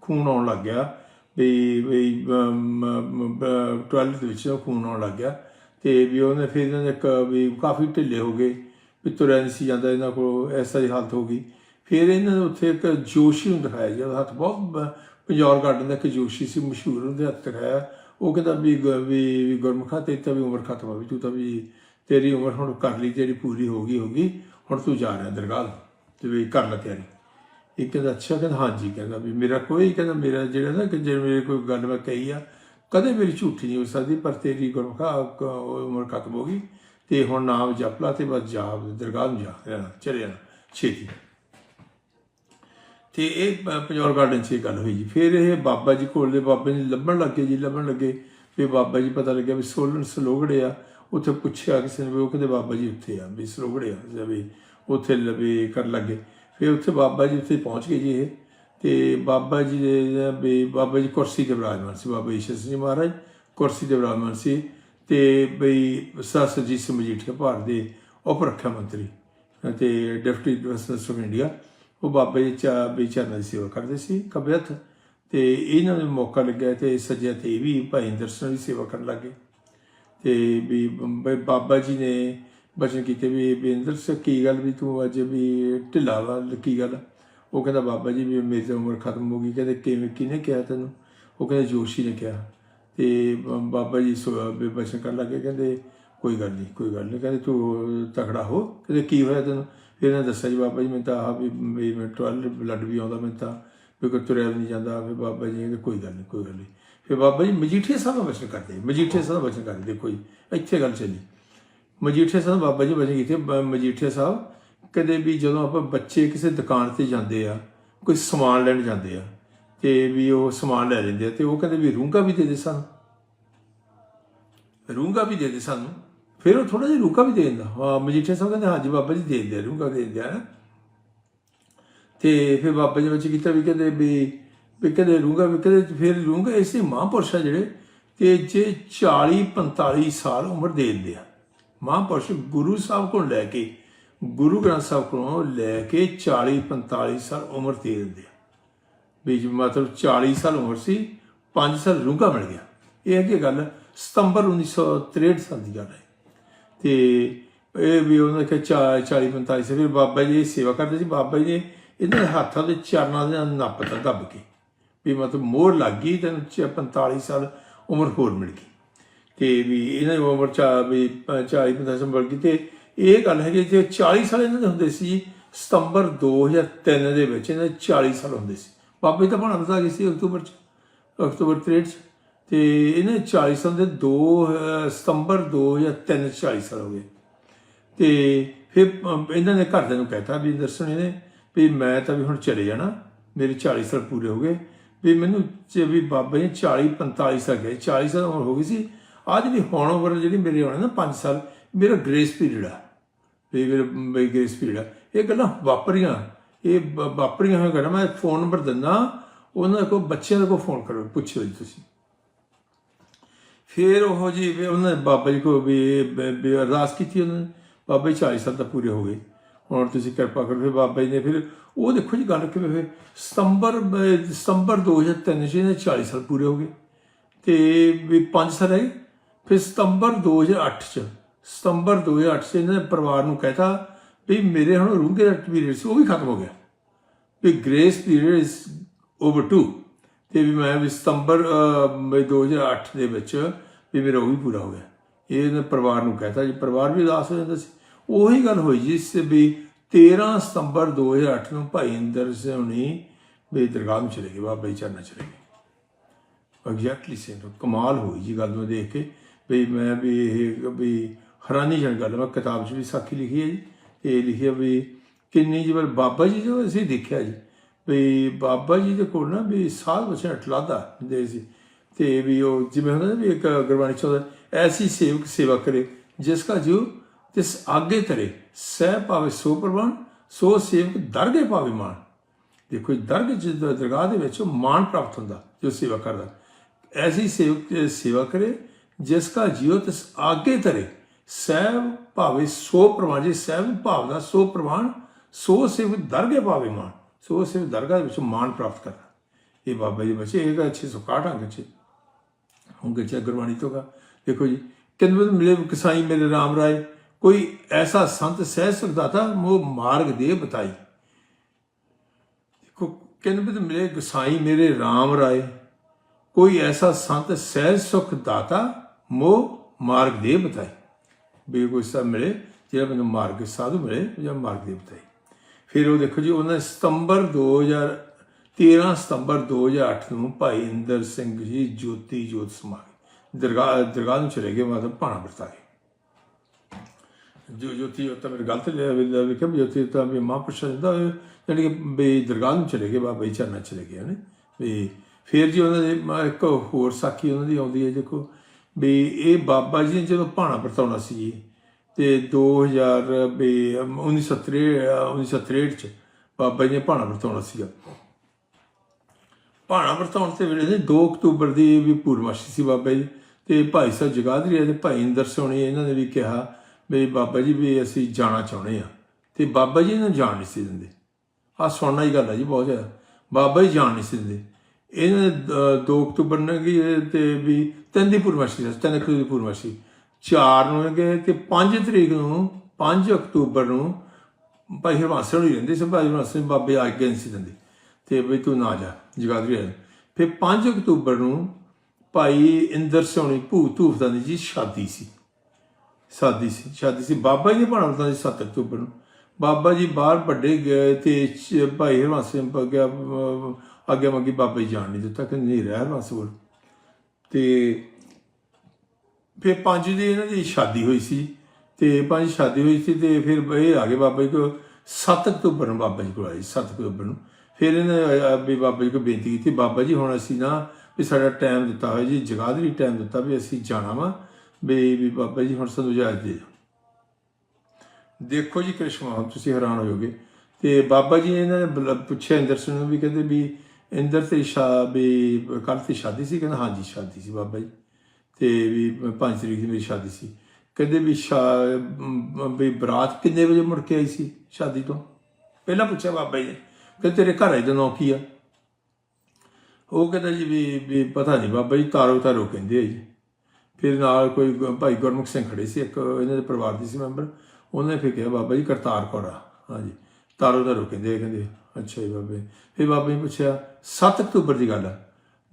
ਖੂਨ ਆਉਣ ਲੱਗ ਗਿਆ ਵੀ ਵੀ ਟਾਇਲਟ ਦੇ ਵਿੱਚ ਖੂਨ ਆਉਣ ਲੱਗ ਗਿਆ ਤੇ ਵੀ ਉਹਨੇ ਫਿਰ ਇਹਨਾਂ ਦੇ ਇੱਕ ਵੀ ਕਾਫੀ ਢਿੱਲੇ ਹੋ ਗਏ, ਵੀ ਤੁਰਿਆ ਸੀ ਜਾਂਦਾ ਇਹਨਾਂ ਕੋਲ ਐਸਾ ਦੀ ਹਾਲਤ ਹੋ ਗਈ। ਫਿਰ ਇਹਨਾਂ ਨੇ ਉੱਥੇ ਇੱਕ ਜੋਸ਼ੀ ਨੂੰ ਦਿਖਾਇਆ, ਜਿਹਦਾ ਹੱਥ ਬਹੁਤ ਬ- ਪੰਜੌਰ ਗਾਰਡਨ ਦਾ ਇੱਕ ਜੋਸ਼ੀ ਸੀ, ਮਸ਼ਹੂਰ ਉਹਦੇ ਹੱਥ ਦਿਖਾਇਆ ਉਹ ਕਹਿੰਦਾ ਵੀ ਗ- ਵੀ ਵੀ ਗੁਰਮੁਖਾ ਤੇ ਤਾਂ ਵੀ ਉਮਰ ਖਤਮ ਹੋ ਗਈ ਤੂੰ ਤਾਂ ਵੀ ਤੇਰੀ ਉਮਰ ਹੁਣ ਕਰ ਲਈ ਜਿਹੜੀ ਪੂਰੀ ਹੋ ਗਈ ਹੋ ਗਈ। ਹੁਣ ਤੂੰ ਜਾ ਰਿਹਾ ਦਰਗਾਹ ਤੇ ਵੀ ਕਰ ਲੈ ਤਿਆਰੀ ਇਹ ਕਹਿੰਦਾ, ਅੱਛਾ, ਕਹਿੰਦਾ, ਹਾਂਜੀ, ਕਹਿੰਦਾ ਵੀ ਮੇਰਾ ਕੋਈ, ਕਹਿੰਦਾ ਮੇਰਾ ਜਿਹੜਾ ਨਾ ਕਿ ਜੇ ਮੇਰੇ ਕੋਈ ਗੱਲ ਮੈਂ ਕਹੀ ਆ, ਕਦੇ ਮੇਰੀ ਝੂਠੀ ਨਹੀਂ ਹੋ ਸਕਦੀ, ਪਰ ਤੇਰੀ ਗੁਰਮਖਾ ਉਹ ਉਮਰ ਖਤਮ ਹੋ ਗਈ ਤੇ ਹੁਣ ਨਾਮ ਜਪ ਲਾ ਤੇ ਬਸ ਜਾ, ਦਰਗਾਹ ਨੂੰ ਜਾ, ਰਹਿਣਾ, ਚਲੇ ਜਾਣਾ, ਛੇਤੀ। ਤੇ ਇਹ ਪ- ਪੰਜੌਰ ਗਾਰਡਨ 'ਚ ਇਹ ਗੱਲ ਹੋਈ ਜੀ। ਫਿਰ ਇਹ ਬਾਬਾ ਜੀ ਕੋਲ ਦੇ ਬਾਬੇ ਜੀ ਲੱਭਣ ਲੱਗੇ ਜੀ, ਲੱਭਣ ਲੱਗੇ। ਵੀ ਬਾਬਾ ਜੀ ਪਤਾ ਲੱਗਿਆ ਵੀ ਸੋਲਨ ਸਲੋਗੜੇ ਆ। ਉੱਥੇ ਪੁੱਛਿਆ ਕਿਸੇ ਨੇ ਵੀ ਉਹ ਕਹਿੰਦੇ ਬਾਬਾ ਜੀ ਉੱਥੇ ਆ, ਵੀ ਸਲੋਗੜੇ ਆ, ਜਾਂ ਵੀ ਉੱਥੇ ਲਵੇ ਕਰ ਲੱਗੇ। ਫਿਰ ਉੱਥੇ ਬਾਬਾ ਜੀ ਉੱਥੇ ਪਹੁੰਚ ਗਏ ਜੀ ਇਹ। ਤੇ ਬਾਬਾ ਜੀ ਦੇ, ਵੀ ਬਾਬਾ ਜੀ ਕੁਰਸੀ ਤੇ ਵਿਰਾਜਮਾਨ ਸੀ, ਬਾਬਾ ਈਸ਼ਰ ਸਿੰਘ ਮਹਾਰਾਜ ਕੁਰਸੀ ਤੇ ਵਿਰਾਜਮਾਨ ਸੀ। ਤੇ ਬਈ ਸਰਸਜੀਤ ਸਿੰਘ ਮਜੀਠੀਆ ਭਾਰਤ ਦੇ ਉਪ ਰੱਖਿਆ ਮੰਤਰੀ, ਤੇ ਡਿਪਟੀ ਮਿਨਿਸਟਰ ਆਫ ਇੰਡੀਆ। ਉਹ ਬਾਬੇ ਜੀ ਚਾ ਵੀ ਚਰਨਾਂ ਦੀ ਸੇਵਾ ਕਰਦੇ ਸੀ ਖੱਬੇ ਹੱਥ ਤੇ ਇਹਨਾਂ ਨੂੰ ਮੌਕਾ ਲੱਗਿਆ ਤੇ ਸੱਜਿਆ 'ਤੇ ਵੀ ਭਾਈ ਇੰਦਰ ਸਿੰਘ ਦੀ ਸੇਵਾ ਕਰਨ ਲੱਗੇ। ਤੇ ਵੀ ਬਾਬਾ ਜੀ ਨੇ ਬਚਨ ਕੀਤੇ ਵੀ ਵੀ ਸਿੰਘ ਕੀ ਗੱਲ ਵੀ ਤੂੰ ਅੱਜ ਵੀ ਢਿੱਲਾ ਵਾ, ਕੀ ਗੱਲ? ਉਹ ਕਹਿੰਦਾ ਬਾਬਾ ਜੀ ਵੀ ਮੇਰੀ ਤਾਂ ਉਮਰ ਖਤਮ ਹੋ ਗਈ, ਕਹਿੰਦੇ ਕਿਵੇਂ, ਕਿਹਨੇ ਕਿਹਾ ਤੈਨੂੰ? ਉਹ ਕਹਿੰਦੇ ਜੋਸ਼ੀ ਨੇ ਕਿਹਾ। ਤੇ ਬ- ਬਾਬਾ ਜੀ ਸੋ- ਵੀ ਬਚਨ ਕਰਨ ਲੱਗੇ, ਕਹਿੰਦੇ ਕੋਈ ਗੱਲ ਨਹੀਂ, ਕੋਈ ਗੱਲ ਨਹੀਂ, ਕਹਿੰਦੇ ਤੂੰ ਤਕੜਾ ਹੋ, ਕਹਿੰਦੇ ਕੀ ਹੋਇਆ ਤੈਨੂੰ? ਫਿਰ ਇਹਨਾਂ ਦੱਸਿਆ ਜੀ, ਬਾਬਾ ਜੀ ਮੈਂ ਤਾਂ ਆਹ ਵੀ ਮੈਂ ਟਵਾਇਲਟ ਬਲੱਡ ਵੀ ਆਉਂਦਾ ਮੈਂ ਤਾਂ ਵੀ ਕੋਈ ਤੁਰਿਆ ਵੀ ਨਹੀਂ ਜਾਂਦਾ ਫਿਰ ਬਾਬਾ ਜੀ ਕਹਿੰਦੇ ਕੋਈ ਗੱਲ ਨਹੀਂ, ਕੋਈ ਗੱਲ ਨਹੀਂ। ਫਿਰ ਬਾਬਾ ਜੀ, ਮਜੀਠੀਆ ਸਾਹਿਬ ਦਾ ਬਚਨ ਕਰਦੇ ਮਜੀਠੀਆ ਸਾਹਿਬ ਦਾ ਬਚਨ ਕਰਦੇ ਦੇਖੋ ਜੀ, ਇੱਥੇ ਗੱਲ ਚੱਲੀ। ਮਜੀਠੀਆ ਸਾਹਿਬ, ਬਾਬਾ ਜੀ ਬਚਨ ਕੀਤੇ, ਬ- ਮਜੀਠੀਆ ਸਾਹਿਬ, ਕਦੇ ਵੀ ਜਦੋਂ ਆਪਾਂ ਬੱਚੇ ਕਿਸੇ ਦੁਕਾਨ ਤੇ ਜਾਂਦੇ ਆ, ਕੋਈ ਸਮਾਨ ਲੈਣ ਜਾਂਦੇ ਆ, ਤੇ ਵੀ ਉਹ ਸਮਾਨ ਲੈ ਲੈਂਦੇ ਆ, ਤੇ ਉਹ ਕਹਿੰਦੇ ਵੀ ਰੂੰਗਾ ਵੀ ਦੇ ਦੇ ਸਾਨੂੰ। ਰੂੰਗਾ ਵੀ ਦੇ ਦੇ ਸਾਨੂੰ। ਫਿਰ ਉਹ ਥੋੜਾ ਜਿਹਾ ਰੂੰਗਾ ਵੀ ਦੇ ਦਿੰਦਾ। ਹਾਂ ਮਜੀਠੀਆ ਸਾਹਿਬ ਕਹਿੰਦੇ ਹਾਂਜੀ ਬਾਬਾ ਜੀ ਦੇ ਦਿੰਦੇ ਆ, ਦੇ ਦਿੰਦੇ ਆ ਤੇ ਫਿਰ ਬਾਬਾ ਜੀ ਵਿੱਚ ਕੀਤਾ ਵੀ ਕਹਿੰਦੇ ਵੀ ਵੀ ਕਹਿੰਦੇ ਰੂੰਗਾ ਵੀ ਕਹਿੰਦੇ ਫਿਰ ਰੂੰਗਾ ਇਸੇ ਮਹਾਂਪੁਰਸ਼ ਆ ਜਿਹੜੇ ਤੇ ਜੇ 40 45 ਸਾਲ ਉਮਰ ਦੇ ਦਿੰਦੇ ਆ। ਮਹਾਂਪੁਰਸ਼ ਗੁਰੂ ਸਾਹਿਬ ਕੋਲ ਲੈ ਕੇ ਗੁਰੂ ਗ੍ਰੰਥ ਸਾਹਿਬ ਕੋਲੋਂ ਲੈ ਕੇ 40 45 ਸਾਲ ਉਮਰ ਦੇ ਦਿੰਦੇ ਆ। ਵੀ ਮਤਲਬ 40 ਸਾਲ ਉਮਰ ਸੀ 5 ਸਾਲ ਰੁਗਾ ਮਿਲ ਗਿਆ। ਇਹ ਹੈ ਕਿ ਗੱਲ ਸਤੰਬਰ 1963 ਸਾਲ ਦੀ ਗੱਲ ਹੈ। ਤੇ ਇਹ ਵੀ ਉਹਨਾਂ ਕੇ 40 45 ਸਾਲ ਫਿਰ ਬਾਬਾ ਜੀ ਸੇਵਾ ਕਰਦੇ ਸੀ, ਬਾਬਾ ਜੀ ਇਹਨਾਂ ਦੇ ਹੱਥਾਂ ਦੇ ਚਰਨਾਂ ਦੇ ਨਾਲ ਨੱਪਤਾ ਦੱਬ ਕੇ ਵੀ ਮਤਲਬ ਮੋਹਰ ਲੱਗ ਗਈ ਤੇ 45 ਸਾਲ ਉਮਰ ਹੋਰ ਮਿਲ ਗਈ। ਤੇ ਵੀ ਇਹਨਾਂ ਦੀ ਉਮਰ ਚਾ ਵੀ 40 45 ਸਾਲ ਮਿਲ ਗਈ ਤੇ ਇਹ ਗੱਲ ਹੈ ਕਿ ਜੇ 40 ਸਾਲ ਇਹਨਾਂ ਦੇ ਹੁੰਦੇ ਸੀ ਸਤੰਬਰ 2003 ਦੇ ਵਿੱਚ ਇਹਨਾਂ ਦੇ 40 ਸਾਲ ਹੁੰਦੇ ਸੀ। ਬਾਬਾ ਜੀ ਤਾਂ ਬਣਾ ਦਿੱਤਾ ਗਿਆ ਸੀ ਅਕਤੂਬਰ ਚ, ਅਕਤੂਬਰ 63 ਚ। ਤੇ ਇਹਨੇ 40 ਸਾਲ ਦੇ 2 ਸਤੰਬਰ 2003 ਚ 40 ਸਾਲ ਹੋ ਗਏ। ਤੇ ਫਿਰ ਇਹਨਾਂ ਨੇ ਘਰਦਿਆਂ ਨੂੰ ਕਹਿਤਾ ਵੀ ਦਰਸ਼ਨ ਇਹਨੇ ਵੀ ਮੈਂ ਤਾਂ ਵੀ ਹੁਣ ਚਲੇ ਜਾਣਾ, ਮੇਰੇ 40 ਸਾਲ ਪੂਰੇ ਹੋ ਗਏ। ਵੀ ਮੈਨੂੰ ਜੇ ਵੀ ਬਾਬਾ ਜੀ 40 45 ਸਾਲ ਗਏ 40 ਸਾਲ ਉਮਰ ਹੋ ਗਈ ਸੀ। ਅੱਜ ਵੀ ਹੁਣ ਉਮਰ ਜਿਹੜੀ ਮੇਰੇ ਹੋਣੇ ਨਾ 5 ਸਾਲ, ਮੇਰਾ ਗ੍ਰੇਸ ਪੀਰੀਅਡ ਆ। ਵੀ ਮੇਰੇ, ਮੇਰੀ ਗ੍ਰੇਸ ਪੀਰੀਅਡ ਆ। ਇਹ ਗੱਲਾਂ ਵਾਪਰੀਆਂ। ਇਹ ਵਾਪਰੀਆਂ ਹੋਇਆ ਗੱਲਾਂ। ਮੈਂ ਫੋਨ ਨੰਬਰ ਦਿੰਦਾ। ਉਹਨਾਂ ਕੋਲ, ਬੱਚਿਆਂ ਦੇ ਕੋਲ ਫੋਨ ਕਰੋ। ਪੁੱਛੋ ਜੀ ਤੁਸੀਂ। ਫਿਰ ਉਹ ਜੀ ਵੀ ਉਹਨਾਂ ਨੇ ਬਾਬਾ ਜੀ ਕੋ ਵੀ ਅਰਦਾਸ ਕੀਤੀ ਉਹਨਾਂ ਨੇ ਬਾਬਾ ਜੀ 40 ਸਾਲ ਤਾਂ ਪੂਰੇ ਹੋ ਗਏ। ਹੁਣ ਤੁਸੀਂ ਕਿਰਪਾ ਕਰੋ, ਫਿਰ ਬਾਬਾ ਜੀ ਨੇ ਫਿਰ ਉਹ ਦੇਖੋ ਜੀ ਗੱਲ ਕਿਵੇਂ ਫਿਰ ਸਤੰਬਰ ਬ- ਸਤੰਬਰ 2003 ਚ ਇਹਨੇ 40 ਸਾਲ ਪੂਰੇ ਹੋ ਗਏ। ਤੇ ਵੀ 5 ਸਾਲ ਰਹੇ। ਫਿਰ ਸਤੰਬਰ 2008 ਚ, ਸਤੰਬਰ 2008 ਚ ਇਹਨਾਂ ਨੇ ਪਰਿਵਾਰ ਨੂੰ ਕਹਿਤਾ ਵੀ ਮੇਰੇ ਹੁਣ ਰੂੰਗੇ ਦਾ ਪੀਰੀਅਡ ਸੀ, ਉਹ ਵੀ ਖਤਮ ਹੋ ਗਿਆ। ਵੀ grace period is over too ਤੇ ਵੀ ਮੈਂ ਵੀ ਸਤੰਬਰ ਅਹ, ਵੀ 2008 ਦੇ ਵਿੱਚ ਵੀ ਮੇਰਾ ਉਹ ਵੀ ਪੂਰਾ ਹੋ ਗਿਆ। ਇਹਨੇ ਪਰਿਵਾਰ ਨੂੰ ਕਹਿਤਾ ਜੀ। ਪਰਿਵਾਰ ਵੀ ਉਦਾਸ ਹੋ ਜਾਂਦਾ ਸੀ। ਉਹੀ ਗੱਲ ਹੋਈ ਜੀ ਵੀ 13 ਸਤੰਬਰ 2008 ਨੂੰ ਭਾਈ ਇੰਦਰ ਸਿੰਘ ਹੁਣੀ ਵੀ ਦਰਗਾਹ ਨੂੰ ਚਲੇ ਗਏ ਬਾਬਾ ਜੀ ਚਰਨਾਂ ਚਲੇ ਗਏ। ਐਗਜ਼ੈਕਟਲੀ ਸੇਮ ਕਮਾਲ ਹੋਈ ਜੀ ਗੱਲ ਨੂੰ ਦੇਖ ਕੇ। ਵੀ ਮੈਂ ਵੀ ਇਹ ਵੀ ਹੈਰਾਨੀਜਨਕ ਗੱਲ ਮੈਂ ਕਿਤਾਬ 'ਚ ਵੀ ਸਾਖੀ ਲਿਖੀ ਹੈ ਜੀ। ਇਹ ਲਿਖਿਆ ਵੀ ਕਿੰਨੀ ਜੀ ਵਾਰ ਬਾਬਾ ਜੀ ਜੋ ਅਸੀਂ ਦੇਖਿਆ ਜੀ ਵੀ ਬਾਬਾ ਜੀ ਦੇ ਕੋਲ ਨਾ ਵੀ ਸਾਧ ਬੱਚੇ ਅਟਲਾਦਾ ਹੁੰਦੇ ਸੀ। ਤੇ ਵੀ ਉਹ ਜਿਵੇਂ ਹੁੰਦਾ ਵੀ ਇੱਕ ਗੁਰਬਾਣੀ ਚ ਐਸੀ ਸੇਵਕ ਸੇਵਾ ਕਰੇ, ਜਿਸ ਕਾ ਜੋ ਤਿਸ ਆਗੇ ਤਰੇ, ਸਹਿ ਭਾਵੇ ਸੋ ਪ੍ਰਵਾਨ, ਸੋ ਸੇਵਕ ਦਰਗੇ ਪਾਵੇ ਮਾਨ। ਦੇਖੋ ਦਰਗ ਜਿਸ ਦਰਗਾਹ ਦੇ ਵਿੱਚ ਮਾਣ ਪ੍ਰਾਪਤ ਹੁੰਦਾ, ਜੋ ਸੇਵਾ ਕਰਦਾ। ਐਸੀ ਸੇਵਕ ਸੇਵਾ ਕਰੇ, ਜਿਸ ਕਾ ਜੀਵ ਤਿਸ ਆਗੇ ਤਰੇ ਸਹਿਬ ਭਾਵੇ ਸੋ ਪ੍ਰਵਾਨ, ਜੀ ਸਹਿਬ ਭਾਵ ਦਾ ਸੋ ਪ੍ਰਵਾਨ, ਸੋ ਸੇਵਕ ਦਰਗੇ ਪਾਵੇ ਮਾਣ ਸੋ ਸੇਵ ਦਰਗਾਹ ਦੇ ਵਿੱਚ ਮਾਣ ਪ੍ਰਾਪਤ ਕਰਦਾ ਇਹ ਬਾਬਾ ਜੀ ਬੱਚੇ ਇਹ ਅੱਛੇ ਸੁਕਾਟ ਅੰਗ ਚ ਹੁਣ ਕਿ ਗੁਰਬਾਣੀ ਤੋਂ ਕਾ ਦੇਖੋ ਜੀ ਕਿੰਨੇ ਮਿਲੇ ਕਸਾਈ ਮੇਰੇ RAM ਰਾਏ ਕੋਈ ਐਸਾ ਸੰਤ ਸਹਿ ਸੁਖਦਾਤਾ ਮੋ ਮਾਰਗ ਦੇ ਬਤਾਈ ਦੇਖੋ ਕਿੰਨੇ ਮਿਲੇ ਗਸਾਈ ਮੇਰੇ RAM ਰਾਏ ਕੋਈ ਐਸਾ ਸੰਤ ਸਹਿਜ ਸੁਖ ਦਾਤਾ ਮੋ ਮਾਰਗ ਦੇ ਬਤਾਈ ਵੀ ਮਿਲੇ ਜਿਹੜਾ ਮੈਨੂੰ ਮਾਰਗ ਸਾਧੂ ਮਿਲੇ ਜਾਂ ਮਾਰਗ ਦੇ ਬਤਾਈ ਫਿਰ ਉਹ ਦੇਖੋ ਜੀ, ਉਹਨਾਂ ਨੇ ਸਤੰਬਰ 2013 ਸਤੰਬਰ 2008 ਨੂੰ ਭਾਈ ਇੰਦਰ ਸਿੰਘ ਜੀ ਜੋਤੀ ਜੋਤ ਸਮਾ ਦਰਗਾਹ ਦਰਗਾਹ ਨੂੰ ਚਲੇ ਗਏ, ਮਤਲਬ ਭਾਣਾ ਵਰਤਾਏ। ਜੋ ਜੋਤੀ ਜੋਤ ਤਾਂ ਮੇਰੇ ਗਲਤ ਲਿਆ, ਵੀ ਕਿ ਜੋਤੀ ਤਾਂ ਵੀ ਮਹਾਂਪੁਰਸ਼ ਦਾ ਯਾਨੀ ਕਿ ਬਈ ਦਰਗਾਹ ਨੂੰ ਚਲੇ ਗਏ, ਬਾਬਾ ਜੀ ਚਰਨਾਂ ਚਲੇ ਗਏ ਨੇ ਵੀ ਫਿਰ ਜੀ ਉਹਨਾਂ ਦੇ ਇੱਕ ਹੋਰ ਸਾਖੀ ਉਹਨਾਂ ਦੀ ਆਉਂਦੀ ਹੈ, ਦੇਖੋ, ਵੀ ਇਹ ਬਾਬਾ ਜੀ ਨੇ ਜਦੋਂ ਭਾਣਾ ਵਰਤਾਉਣਾ ਸੀ ਜੀ ਤੇ 2000 ਵੀ 1963 1963 ਚ ਬਾਬਾ ਜੀ ਨੇ ਭਾਣਾ ਵਰਤਾਉਣਾ ਸੀਗਾ। ਭਾਣਾ ਵਰਤਾਉਣ ਤੇ ਵੇਲੇ ਨੇ 2 ਅਕਤੂਬਰ ਦੀ ਵੀ ਪੂਰਮਾਸ਼ੀ ਸੀ ਬਾਬਾ ਜੀ ਤੇ ਭਾਈ ਸਾਹਿਬ ਜਗਾਦਰੀ ਤੇ ਭਾਈ ਇੰਦਰ ਸੋਣੀ ਇਹਨਾਂ ਨੇ ਵੀ ਕਿਹਾ ਵੀ ਬਾਬਾ ਜੀ ਵੀ ਅਸੀਂ ਜਾਣਾ ਚਾਹੁੰਦੇ ਆ ਤੇ ਬਾਬਾ ਜੀ ਨੇ ਜਾਣ ਨਹੀਂ ਸੀ ਦਿੰਦੇ। ਆ ਸੁਣਨਾ ਹੀ ਗੱਲ ਹੈ ਜੀ ਬਹੁਤ ਜ਼ਿਆਦਾ। ਬਾਬਾ ਜੀ ਜਾਣ ਨਹੀਂ ਸੀ ਦਿੰਦੇ। ਇਹਨਾਂ ਨੇ 2 ਅਕਤੂਬਰ ਨੂੰ ਗਈ ਤੇ ਵੀ ਤਿੰਨ ਦੀ ਪੂਰਮਾਸ਼ੀ ਸੀ, ਤਿੰਨ ਅਕਤੂਬਰ ਦੀ ਪੂਰਮਾਸ਼ੀ 4 ਨੂੰ ਗਏ ਤੇ 5 ਤਰੀਕ ਨੂੰ 5 ਅਕਤੂਬਰ ਨੂੰ ਭਾਈ ਹਰਵਾਸਣ ਹੀ ਰਹਿੰਦੇ ਸੀ, ਭਾਈ ਹਰਵਾਸਣ ਬਾਬੇ ਆਗਿਆ ਨਹੀਂ ਸੀ ਦਿੰਦੇ ਤੇ ਵੀ ਤੂੰ ਨਾ ਜਾ, ਜਗਾਦਰੀ ਫਿਰ 5 ਅਕਤੂਬਰ ਨੂੰ ਭਾਈ ਇੰਦਰ ਸੋਣੀ ਭੂ ਧੂਫਦਾਂ ਦੀ ਜੀ ਸ਼ਾਦੀ ਸੀ। ਸ਼ਾਦੀ ਸੀ ਸ਼ਾਦੀ ਸੀ। ਬਾਬਾ ਜੀ ਨੇ ਬਣਾਉਂਦਾ ਸੀ 7 ਅਕਤੂਬਰ ਨੂੰ। ਬਾਬਾ ਜੀ ਬਾਹਰ ਵੱਡੇ ਗਏ ਤੇ ਭਾਈ ਹਰਵੰਸ ਸਿੰਘ ਅੱਗੇ ਮੰਗੀ ਬਾਬਾ ਜੀ ਜਾਣ ਨਹੀਂ ਦਿੱਤਾ ਕਿ ਨਹੀਂ ਰਹਿ ਹਰਵੰਸ ਕੋਲ। ਤੇ ਫਿਰ ਪੰਜ ਦੀ ਇਹਨਾਂ ਦੀ ਸ਼ਾਦੀ ਹੋਈ ਸੀ ਤੇ ਪੰਜ ਸ਼ਾਦੀ ਹੋਈ ਸੀ ਤੇ ਫਿਰ ਇਹ ਆ ਗਏ ਬਾਬਾ ਜੀ ਕੋ 7 ਅਕਤੂਬਰ ਨੂੰ ਬਾਬਾ ਜੀ ਕੋਲ ਆਏ 7 ਅਕਤੂਬਰ ਨੂੰ। ਫਿਰ ਇਹਨਾਂ ਅ, ਵੀ ਬਾਬਾ ਜੀ ਕੋ ਬੇਨਤੀ ਕੀਤੀ ਬਾਬਾ ਜੀ ਹੁਣ ਅਸੀਂ ਨਾ ਵੀ ਸਾਡਾ ਟਾਈਮ ਦਿੱਤਾ ਹੋਇਆ ਜੀ ਜਗਾਦਰੀ ਟਾਈਮ ਦਿੱਤਾ ਵੀ ਅਸੀਂ ਜਾਣਾ ਵਾ ਵੀ ਵੀ ਬਾਬਾ ਜੀ ਹੁਣ ਸਾਨੂੰ ਇਜਾਜ਼ਤ ਦੇ ਦੇਖੋ ਜੀ ਕ੍ਰਿਸ਼ਮਾ ਤੁਸੀਂ ਹੈਰਾਨ ਹੋਗੇ ਜਾਓਗੇ ਤੇ ਬਾਬਾ ਜੀ ਇਹਨਾਂ ਨੇ ਬੁਲਾ- ਪੁੱਛਿਆ ਇੰਦਰ ਸਿੰਘ ਨੂੰ ਵੀ ਕਹਿੰਦੇ ਵੀ ਇੰਦਰ 'ਤੇ ਸ਼ਾ ਵੀ ਕੱਲ ਤੇ ਸ਼ਾਦੀ ਸੀ? ਕਹਿੰਦਾ ਹਾਂਜੀ ਸ਼ਾਦੀ ਸੀ ਬਾਬਾ ਜੀ। ਤੇ ਵੀ 5 ਤਰੀਕ ਦੀ ਮੇਰੀ ਸ਼ਾਦੀ ਸੀ। ਕਹਿੰਦੇ ਵੀ ਸ਼ਾ- ਵੀ ਬਰਾਤ ਕਿੰਨੇ ਵਜੇ ਮੁੜ ਕੇ ਆਈ ਸੀ ਸ਼ਾਦੀ ਤੋਂ? ਪਹਿਲਾਂ ਪੁੱਛਿਆ ਬਾਬਾ ਜੀ ਨੇ। ਕਿ ਤੇਰੇ ਘਰ ਦਾ ਨਾਂ ਕੀ ਆ? ਉਹ ਕਹਿੰਦਾ ਜੀ ਵੀ ਵੀ ਪਤਾ ਨਹੀਂ ਬਾਬਾ ਜੀ ਤਾਰੋ ਤਾਰੋ ਕਹਿੰਦੇ ਆ ਜੀ। ਫਿਰ ਨਾਲ ਕੋਈ ਭਾਈ ਗੁਰਮੁਖ ਸਿੰਘ ਖੜੇ ਸੀ ਇੱਕ ਇਹਨਾਂ ਦੇ ਪਰਿਵਾਰ ਦੀ ਸੀ ਮੈਂਬਰ। ਉਹਨੇ ਫਿਰ ਕਿਹਾ ਬਾਬਾ ਜੀ ਕਰਤਾਰ ਕੌਰ ਆ। ਹਾਂਜੀ ਤਾਰੋ ਤਾਰੋ ਕਹਿੰਦੇ ਆ, ਕਹਿੰਦੇ ਅੱਛਾ ਜੀ ਬਾਬੇ। ਫਿਰ ਬਾਬਾ ਜੀ ਨੇ ਪੁੱਛਿਆ 7 ਅਕਤੂਬਰ ਦੀ ਗੱਲ ਆ?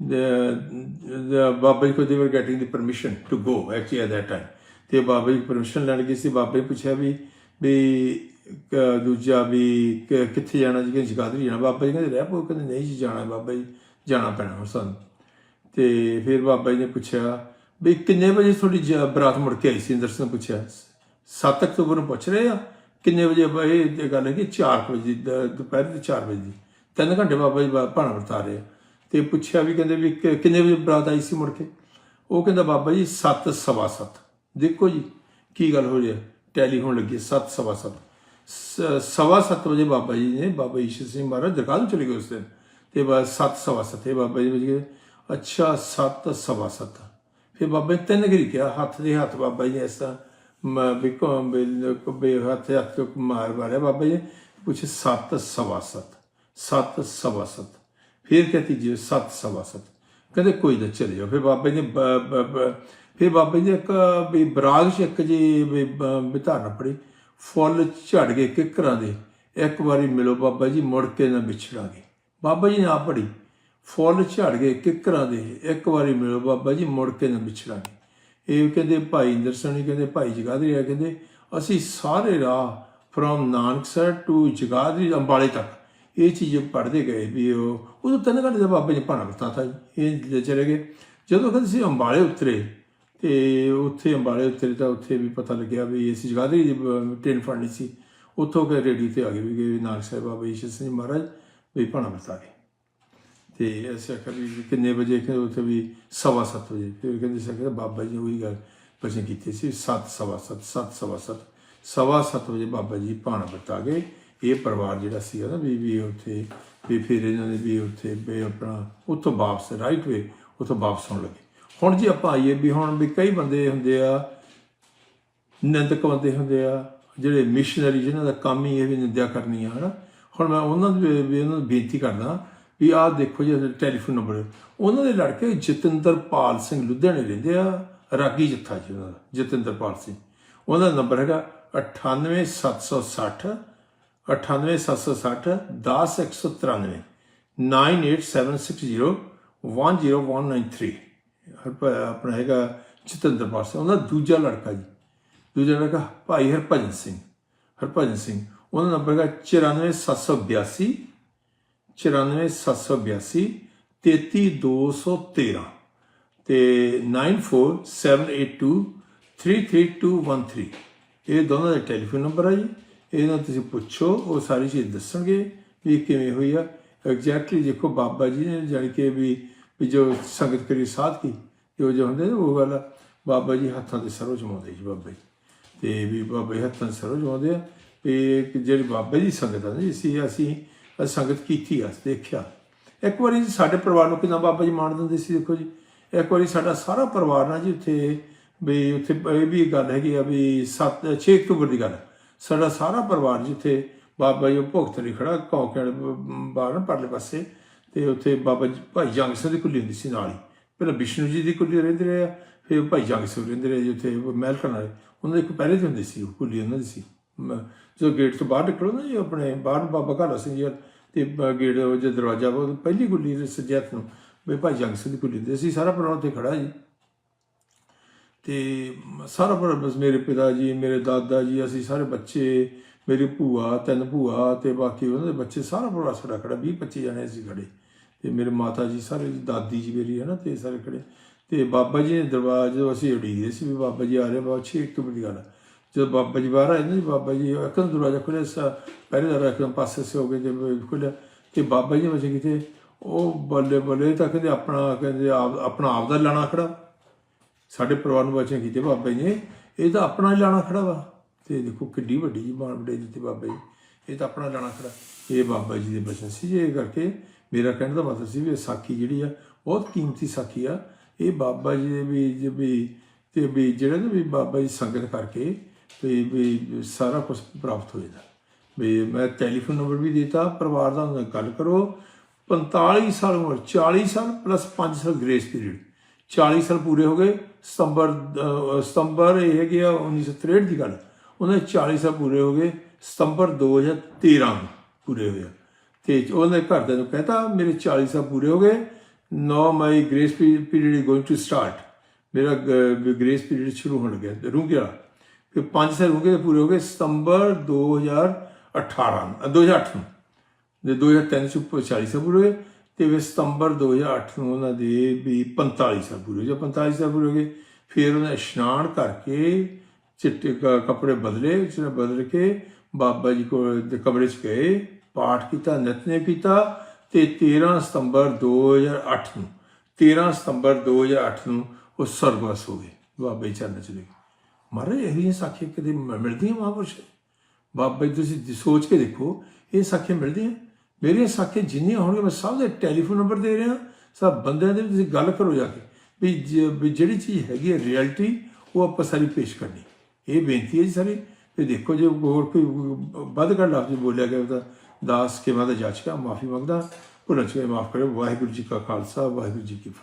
The, ਬਾਬਾ ਜੀ ਕੋ they were getting the permission to go actually at that time ਤੇ ਬਾਬਾ ਜੀ ਪਰਮਿਸ਼ਨ ਲੈਣ ਗਏ ਸੀ। ਬਾਬਾ ਜੀ ਪੁੱਛਿਆ ਵੀ ਵੀ ਦੂਜਾ ਵੀ ਕਿੱਥੇ ਜਾਣਾ? ਜੀ ਕਿ ਜਗਾਦਰੀ ਜਾਣਾ। ਬਾਬਾ ਜੀ ਕਹਿੰਦੇ ਰਹਿ ਪੋ ਕਹਿੰਦੇ ਨਹੀਂ ਜੀ ਜਾਣਾ। ਬਾਬਾ ਜੀ ਜਾਣਾ ਪੈਣਾ ਹੁਣ ਸਾਨੂੰ। ਤੇ ਫਿਰ ਬਾਬਾ ਜੀ ਨੇ ਪੁੱਛਿਆ ਵੀ ਕਿੰਨੇ ਵਜੇ ਤੁਹਾਡੀ ਜ- ਬਰਾਤ ਮੁੜ ਕੇ ਆਈ ਸੀ? ਇੰਦਰ ਸਿੰਘ ਪੁੱਛਿਆ 7 ਅਕਤੂਬਰ ਨੂੰ ਪੁੱਛ ਰਹੇ ਆ। ਕਿੰਨੇ ਵਜੇ ਬ- ਇਹ ਗੱਲ ਹੈ ਕਿ 4 ਵਜੇ ਦੀ, ਦੁਪਹਿਰ ਦੇ 4 ਵਜੇ ਦੀ। ਤਿੰਨ ਘੰਟੇ ਬਾਬਾ ਜੀ ਭਾਣਾ ਵਰਤਾ ਰਹੇ ਆ। ਤੇ ਪੁੱਛਿਆ ਵੀ ਕਹਿੰਦੇ ਵੀ ਕਿ- ਕਿੰਨੇ ਵਜੇ ਬਰਾਤ ਆਈ ਸੀ ਮੁੜ ਕੇ? ਉਹ ਕਹਿੰਦਾ, ਬਾਬਾ ਜੀ 7 ਸਵਾ 7 ਦੇਖੋ ਜੀ, ਕੀ ਗੱਲ ਹੋ ਰਹੀ ਟੈਲੀਫੋਨ ਟੈਲੀ ਹੋਣ ਲੱਗੀ 7 ਸਵਾ 7 ਸਵਾ 7 ਵਜੇ ਬਾਬਾ ਜੀ ਨੇ, ਬਾਬਾ ਈਸ਼ਰ ਸਿੰਘ ਮਹਾਰਾਜ ਦਰਗਾਹ ਨੂੰ ਚਲੇ ਗਏ ਉਸ ਦਿਨ। ਤੇ ਬਾਅਦ 7 ਸਵਾ 7 ਇਹ ਬਾਬਾ ਜੀ ਵਜ ਗਏ ਅੱਛਾ 7 ਸਵਾ 7 ਫਿਰ ਬਾਬਾ ਜੀ ਤਿੰਨ ਗਰੀ ਕਿਹਾ, ਹੱਥ ਦੇ ਹੱਥ ਬਾਬਾ ਜੀ ਨੇ ਇਸ ਤਰ੍ਹਾਂ ਮ- ਵੀ ਹੱਥ ਹੱਥ ਤੋਂ ਮਾਰ ਮਾਰਿਆ ਬਾਬਾ ਜੀ ਨੇ। ਪੁੱਛੇ 7 ਸਵਾ 7 7 ਸਵਾ 7 ਫਿਰ ਕਹਤੀ ਜੀ 7 ਸਵਾ 7 ਕਹਿੰਦੇ ਕੋਈ ਨਾ ਚਲੇ ਜਾਓ ਫਿਰ ਬਾਬੇ ਨੇ, ਬ- ਫਿਰ ਬਾਬਾ ਜੀ ਨੇ ਇੱਕ, ਵੀ ਬਰਾਗ ਚ ਇੱਕ ਜੀ, ਵੀ, ਬ- ਧਾਰਨਾ ਪੜੀ ਫੁੱਲ ਝੜ ਗਏ ਕਿਕਰਾਂ ਦੇ। ਇੱਕ ਵਾਰੀ ਮਿਲੋ ਬਾਬਾ ਜੀ, ਮੁੜ ਕੇ ਨਾ ਵਿਛੜਾਂਗੇ। ਬਾਬਾ ਜੀ ਨੇ ਆ ਪੜੀ ਫੁੱਲ ਝੜ ਗਏ ਕਿਕਰਾਂ ਦੇ। ਇੱਕ ਵਾਰੀ ਮਿਲੋ ਬਾਬਾ ਜੀ, ਮੁੜ ਕੇ ਨਾ ਵਿਛੜਾਂਗੇ। ਇਹ ਕਹਿੰਦੇ, ਭਾਈ ਇੰਦਰ ਸਣੀ ਕਹਿੰਦੇ, ਭਾਈ ਜਗਾਦਰੀ ਆ ਕਹਿੰਦੇ, ਅਸੀਂ ਸਾਰੇ ਰਾਹ ਫਰੋਮ ਨਾਨਕਸਰ ਟੂ ਜਗਾਦਰੀ ਅੰਬਾਲੇ ਤੱਕ। ਇਹ ਚੀਜ਼ ਪੜ੍ਹਦੇ ਗਏ ਵੀ ਉਹ, ਉਦੋਂ ਤਿੰਨ ਘੰਟੇ ਦਾ ਬਾਬਾ ਜੀ ਭਾਣਾ ਬਤਾ ਜੀ, ਇਹ ਚਲੇ ਗਏ। ਜਦੋਂ ਕਹਿੰਦੇ ਸੀ ਅੰਬਾਲੇ ਉਤਰੇ, ਤੇ ਉੱਥੇ ਅੰਬਾਲੇ ਉਤਰੇ ਤਾਂ ਉੱਥੇ ਵੀ ਪਤਾ ਲੱਗਿਆ ਵੀ ਅਸੀਂ ਜਗਾਦਰੀ ਦੀ ਟ੍ਰੇਨ ਫੜਨੀ ਸੀ। ਉੱਥੋਂ ਕੇ ਰੇਡੀ ਤੇ ਆ ਗਏ ਵੀ ਕਿ ਨਾਨਕ ਸਾਹਿਬ ਬਾਬਾ ਈਸ਼ਰ ਸਿੰਘ ਮਹਾਰਾਜ, ਵੀ ਭਾਣਾ ਬਤਾ ਗਏ। ਤੇ ਅਸੀਂ ਆਖਿਆ ਵੀ ਕਿੰਨੇ ਵਜੇ ਕਿ ਉੱਥੇ ਵੀ ਸਵਾ ਸੱਤ ਵਜੇ, ਫਿਰ ਕਹਿੰਦੇ ਸੀ ਕਿ ਬਾਬਾ ਜੀ ਉਹੀ ਗੱਲ ਬਚਨ ਕੀਤੀ ਸੀ, ਸੱਤ, ਸਵਾ ਸੱਤ ਸੱਤ, ਸਵਾ ਸੱਤ। ਸਵਾ ਸੱਤ ਵਜੇ ਬਾਬਾ ਜੀ ਭਾਣਾ ਬਤਾ ਗਏ। ਇਹ ਪਰਿਵਾਰ ਜਿਹੜਾ ਸੀ ਨਾ ਵੀ ਵੀ ਉੱਥੇ, ਵੀ ਫਿਰ ਇਹਨਾਂ ਨੇ ਵੀ ਉੱਥੇ ਵੀ ਆਪਣਾ ਉੱਥੋਂ ਵਾਪਸ ਰਾਈਟ ਵੇ ਉੱਥੋਂ ਵਾਪਸ ਆਉਣ ਲੱਗੇ। ਹੁਣ ਜੀ ਆਪਾਂ ਆਈਏ ਵੀ ਹੁਣ ਵੀ ਕਈ ਬੰਦੇ ਹੁੰਦੇ ਆ, ਨਿੰਦਕ ਬੰਦੇ ਹੁੰਦੇ ਆ, ਜਿਹੜੇ ਮਿਸ਼ਨਰੀ ਜਿਹਨਾਂ ਦਾ ਕੰਮ ਹੀ ਇਹ ਵੀ ਨਿੰਦਿਆ ਕਰਨੀ ਆ ਹਨਾ। ਹੁਣ ਮੈਂ ਉਹਨਾਂ ਨੂੰ ਵੀ- ਵੀ ਉਹਨਾਂ ਨੂੰ ਬੇਨਤੀ ਕਰਦਾ ਵੀ ਆਹ ਦੇਖੋ ਜੀ ਟੈਲੀਫੋਨ ਨੰਬਰ ਉਹਨਾਂ ਦੇ ਲੜਕੇ ਜਤਿੰਦਰਪਾਲ ਸਿੰਘ ਲੁਧਿਆਣੇ ਰਹਿੰਦੇ ਆ, ਰਾਗੀ ਜੱਥਾ ਜੀ ਉਹਨਾਂ ਦਾ ਜਤਿੰਦਰਪਾਲ ਸਿੰਘ। ਉਹਨਾਂ ਦਾ ਨੰਬਰ ਹੈਗਾ 98760 98760 10193 98760 10193 ਹਰਪ- ਆਪਣਾ ਹੈਗਾ ਜਤਿੰਦਰਪਾਲ ਸਿੰਘ ਉਹਨਾਂ ਦਾ ਦੂਜਾ ਲੜਕਾ ਜੀ ਦੂਜਾ ਲੜਕਾ ਭਾਈ ਹਰਭਜਨ ਸਿੰਘ ਹਰਭਜਨ ਸਿੰਘ ਉਹਨਾਂ ਦਾ ਨੰਬਰ ਹੈਗਾ 94782 94782 33213 ਤੇ 9478233213 ਇਹ ਦੋਨਾਂ ਦਾ ਟੈਲੀਫੋਨ ਨੰਬਰ ਹੈ ਜੀ ਇਹਨਾਂ ਨੂੰ ਤੁਸੀਂ ਪੁੱਛੋ ਉਹ ਸਾਰੀ ਚੀਜ਼ ਦੱਸਣਗੇ ਵੀ ਇਹ ਕਿਵੇਂ ਹੋਈ ਆ। ਐਗਜ਼ੈਕਟਲੀ ਦੇਖੋ ਬਾਬਾ ਜੀ ਨੇ ਜਾਣੀ ਕਿ ਵੀ ਵੀ ਜੋ ਸੰਗਤ ਕਰੀ ਸਾਧ ਕੀ ਜੋ ਜੋ ਹੁੰਦੇ ਉਹ ਗੱਲ ਆ, ਬਾਬਾ ਜੀ ਹੱਥਾਂ ਤੇ ਸਰੋਂ ਜਮਾਉਂਦੇ ਜੀ ਬਾਬਾ ਜੀ। ਤੇ ਵੀ ਬਾਬਾ ਜੀ ਹੱਥਾਂ 'ਚ ਸਰੋਂ ਜਮਾਉਂਦੇ ਆ। ਤੇ ਜਿਹੜੀ ਬਾਬਾ ਜੀ ਸੰਗਤ ਆ ਨਾ ਜੀ ਅਸੀਂ ਅਸੀਂ ਸੰਗਤ ਕੀਤੀ ਆ ਦੇਖਿਆ। ਇੱਕ ਵਾਰੀ ਸਾਡੇ ਪਰਿਵਾਰ ਨੂੰ ਕਿੰਨਾ ਬਾਬਾ ਜੀ ਮਾਣ ਦਿੰਦੇ ਸੀ ਦੇਖੋ ਜੀ। ਇੱਕ ਵਾਰੀ ਸਾਡਾ ਸਾਰਾ ਪਰਿਵਾਰ ਨਾ ਜੀ ਉੱਥੇ ਵੀ ਉੱਥੇ ਇਹ ਵੀ ਗੱਲ ਹੈਗੀ ਆ ਵੀ 7 6 ਅਕਤੂਬਰ ਦੀ ਗੱਲ ਹੈ। ਸਾਡਾ ਸਾਰਾ ਪਰਿਵਾਰ ਜਿੱਥੇ ਬਾਬਾ ਜੀ ਉਹ ਭੁਗਤ ਲਈ ਖੜਾ ਕੌਂਕੜ ਬਾਹਰ ਪਰਲੇ ਪਾਸੇ ਤੇ ਉੱਥੇ ਬਾਬਾ ਜੀ ਭਾਈ ਜੰਗ ਸਿੰਘ ਦੀ ਕੁੱਲੀ ਹੁੰਦੀ ਸੀ ਨਾਲ ਹੀ। ਪਹਿਲਾਂ ਵਿਸ਼ਨੂੰ ਜੀ ਦੀ ਕੁੱਲੀ ਰਹਿੰਦੇ ਰਹੇ ਆ ਫਿਰ ਭਾਈ ਜੰਗ ਸਿੰਘ ਰਹਿੰਦੇ ਰਹੇ ਜੀ ਉੱਥੇ ਮਹਿਲ ਕਰਨ ਵਾਲੇ ਉਹਨਾਂ ਦੇ ਇੱਕ ਪਹਿਲੇ ਤੇ ਹੁੰਦੀ ਸੀ ਉਹ ਕੁੱਲੀ ਉਹਨਾਂ ਦੀ ਸੀ। ਜਦੋਂ ਗੇਟ ਤੋਂ ਬਾਹਰ ਨਿਕਲੋ ਨਾ ਜੀ ਆਪਣੇ ਬਾਹਰ ਬਾਬਾ ਘਾਲਾ ਸਿੰਘ ਜੀ ਆ ਤੇ ਗੇਟ ਦਾ ਜੋ ਦਰਵਾਜ਼ਾ ਵਾ, ਉਹ ਪਹਿਲੀ ਗੁੱਲੀ ਦੇ ਸੱਜੇ ਹੱਥ ਨੂੰ ਵੀ ਭਾਈ ਜੰਗ ਸਿੰਘ ਦੀ ਕੁੱਲੀ ਹੁੰਦੀ ਸੀ ਸਾਰਾ ਪਰਿਵਾਰ ਉੱਥੇ ਖੜਾ ਜੀ। ਤੇ ਸਾਰਾ ਪਰਿਵਾਰ ਬਸ ਮੇਰੇ ਪਿਤਾ ਜੀ, ਮੇਰੇ ਦਾਦਾ ਜੀ, ਅਸੀਂ ਸਾਰੇ ਬੱਚੇ, ਮੇਰੀ ਭੂਆ, ਤਿੰਨ ਭੂਆ ਤੇ ਬਾਕੀ ਉਹਨਾਂ ਦੇ ਬੱਚੇ, ਸਾਰਾ ਪਰਿਵਾਰ ਸਾਡਾ ਖੜਾ 20 25 ਜਣੇ ਅਸੀਂ ਖੜੇ। ਤੇ ਮੇਰੇ ਮਾਤਾ ਜੀ ਸਾਰੇ ਜੀ ਦਾਦੀ ਜੀ ਮੇਰੀ ਹੈ ਨਾ ਤੇ ਸਾਰੇ ਖੜੇ। ਤੇ ਬਾਬਾ ਜੀ ਨੇ ਦਰਬਾਰ ਜਦੋਂ ਅਸੀਂ ਉਡੀਕਦੇ ਸੀ ਵੀ ਬਾਬਾ ਜੀ ਆ ਰਹੇ, ਬਾਬਾ 6 ਅਕਤੂਬਰ ਦੀ ਗੱਲ ਹੈ। ਜਦੋਂ ਬਾਬਾ ਜੀ ਬਾਹਰ ਆਏ ਨਾ ਜੀ, ਬਾਬਾ ਜੀ ਇੱਕਦਮ ਦਰਵਾਜ਼ਾ ਖੁੱਲਿਆ ਸਾ ਪਹਿਲੇ ਇੱਕਦਮ ਪਾਸੇ ਸੇ ਹੋ ਗਏ ਤੇ ਖੁੱਲਿਆ ਤੇ ਬਾਬਾ ਜੀ ਵਜੇ ਕਿਤੇ ਉਹ ਬੱਲੇ ਬੱਲੇ ਤਾਂ ਕਹਿੰਦੇ ਆਪਣਾ ਕਹਿੰਦੇ ਆਪਣਾ ਆਪ ਦਾ ਲਾਣਾ ਖੜਾ। ਸਾਡੇ ਪਰਿਵਾਰ ਨੂੰ ਬਚੇ ਕੀਤੇ ਬਾਬਾ ਜੀ ਨੇ। ਇਹ ਤਾਂ ਆਪਣਾ ਹੀ ਲਾਣਾ ਖੜਾ ਵਾ। ਤੇ ਦੇਖੋ ਕਿੱਡੀ ਵੱਡੀ ਜੀ ਬਾਣ ਬੜੇ ਦਿੱਤੀ ਬਾਬਾ ਜੀ। ਇਹ ਤਾਂ ਆਪਣਾ ਲਾਣਾ ਖੜਾ। ਇਹ ਬਾਬਾ ਜੀ ਦੇ ਬਚਨ ਸੀ ਜੇ ਕਰਕੇ ਮੇਰਾ ਕਹਿਣ ਦਾ ਮਤਲਬ ਸੀ ਵੀ ਇਹ ਸਾਖੀ ਜਿਹੜੀ ਆ, ਬਹੁਤ ਕੀਮਤੀ ਸਾਖੀ ਆ। ਇਹ ਬਾਬਾ ਜੀ ਦੇ ਵੀ ਜੇ ਵੀ ਤੇ ਵੀ ਜਿਹੜਾ ਨਾ ਵੀ ਬਾਬਾ ਜੀ ਸੰਗਤ ਕਰਕੇ ਵੀ ਵੀ ਸਾਰਾ ਕੁਝ ਪ੍ਰਾਪਤ ਹੋਏਗਾ ਵੀ ਮੈਂ ਟੈਲੀਫੋਨ ਨੰਬਰ ਵੀ ਦਿੱਤਾ, ਪਰਿਵਾਰ ਦਾ ਗੱਲ ਕਰੋ। 45 ਸਾਲ ਉਮਰ 40 ਸਾਲ ਪਲੱਸ 5 ਸਾਲ ਗ੍ਰੇਸ ਪੀਰੀਅਡ 40 ਸਾਲ ਪੂਰੇ ਹੋ ਗਏ। ਸਤੰਬਰ ਸਤੰਬਰ ਇਹ ਹੈਗੇ ਆ 1963 ਦੀ ਗੱਲ। ਉਹਨਾਂ ਦੇ 40 ਸਾਲ ਪੂਰੇ ਹੋ ਗਏ। ਸਤੰਬਰ 2013 ਨੂੰ ਪੂਰੇ ਹੋਏ ਆ। ਤੇ ਉਹਨੇ ਘਰਦਿਆਂ ਨੂੰ ਕਹਤਾ ਮੇਰੇ 40 ਸਾਲ ਪੂਰੇ ਹੋ ਗਏ। 9 May grace period is going to start ਮੇਰਾ ਗ੍ਰੇਸ ਪੀਰੀਅਡ ਸ਼ੁਰੂ ਹੋਣ ਲੱਗਿਆ ਰੁਕ ਗਿਆ। ਫਿਰ 5 ਸਾਲ ਹੋ ਗਏ ਪੂਰੇ ਹੋ ਗਏ। ਸਤੰਬਰ 2018 ਅ, 2008 ਨੂੰ ਦੇ 2003 ਚ ਉੱਪਰ 40 ਸਾਲ ਪੂਰੇ ਹੋਏ। ਤੇ ਫਿਰ ਸਤੰਬਰ 2008 ਨੂੰ ਉਹਨਾਂ ਦੇ ਵੀ 45 ਸਾਲ ਪੂਰੇ ਹੋਏ 45 ਸਾਲ ਪੂਰੇ ਹੋ ਗਏ। ਫਿਰ ਉਹਨੇ ਇਸ਼ਨਾਨ ਕਰਕੇ ਚਿੱਟੇ ਕ- ਕੱਪੜੇ ਬਦਲੇ ਜਿਹੜਾ ਬਦਲ ਕੇ ਬਾਬਾ ਜੀ ਕੋਲ ਕਮਰੇ 'ਚ ਗਏ, ਪਾਠ ਕੀਤਾ ਨਿਤਨੇਮ ਕੀਤਾ ਤੇ 13 ਸਤੰਬਰ 2008 ਨੂੰ 13 ਸਤੰਬਰ 2008 ਨੂੰ ਉਹ ਸਰਗਵਾਸ ਹੋ ਗਏ, ਬਾਬਾ ਜੀ ਚਰਨ ਚਲੇ ਗਏ। ਮਹਾਰਾਜ, ਇਹ ਜਿਹੀਆਂ ਸਾਖੀਆਂ ਕਦੇ ਮ- ਮਿਲਦੀਆਂ ਮਹਾਂਪੁਰਸ਼? ਬਾਬਾ ਜੀ ਤੁਸੀਂ ਸੋਚ ਕੇ ਦੇਖੋ, ਇਹ ਸਾਖੀਆਂ ਮਿਲਦੀਆਂ? ਮੇਰੀਆਂ ਸਾਖੀਆਂ ਜਿੰਨੀਆਂ ਹੋਣਗੀਆਂ ਮੈਂ ਸਭ ਦੇ ਟੈਲੀਫੋਨ ਨੰਬਰ ਦੇ ਰਿਹਾ, ਸਭ ਬੰਦਿਆਂ ਦੇ ਵੀ ਤੁਸੀਂ ਗੱਲ ਕਰੋ ਜਾ ਕੇ। ਵੀ ਜ- ਜਿਹੜੀ ਚੀਜ਼ ਹੈਗੀ ਹੈ ਰਿਐਲਿਟੀ ਉਹ ਆਪਾਂ ਸਾਰੀ ਪੇਸ਼ ਕਰਨੀ। ਇਹ ਬੇਨਤੀ ਹੈ ਜੀ ਸਾਰੀ। ਤੇ ਦੇਖੋ ਜੇ ਹੋਰ ਕੋਈ ਵੱਧ ਘੱਟ ਲਫ਼ਜ਼ ਬੋਲਿਆ ਗਿਆ ਤਾਂ ਦਾਸ ਕੇ ਮਾਦਾ ਜਾਚਕਾ, ਮਾਫੀ ਮੰਗਦਾ। ਭੁੱਲ ਚੁਕੇ ਮਾਫ ਕਰਿਓ। ਵਾਹਿਗੁਰੂ ਜੀ ਕਾ ਖਾਲਸਾ, ਵਾਹਿਗੁਰੂ ਜੀ ਕੀ ਫਤਿਹ।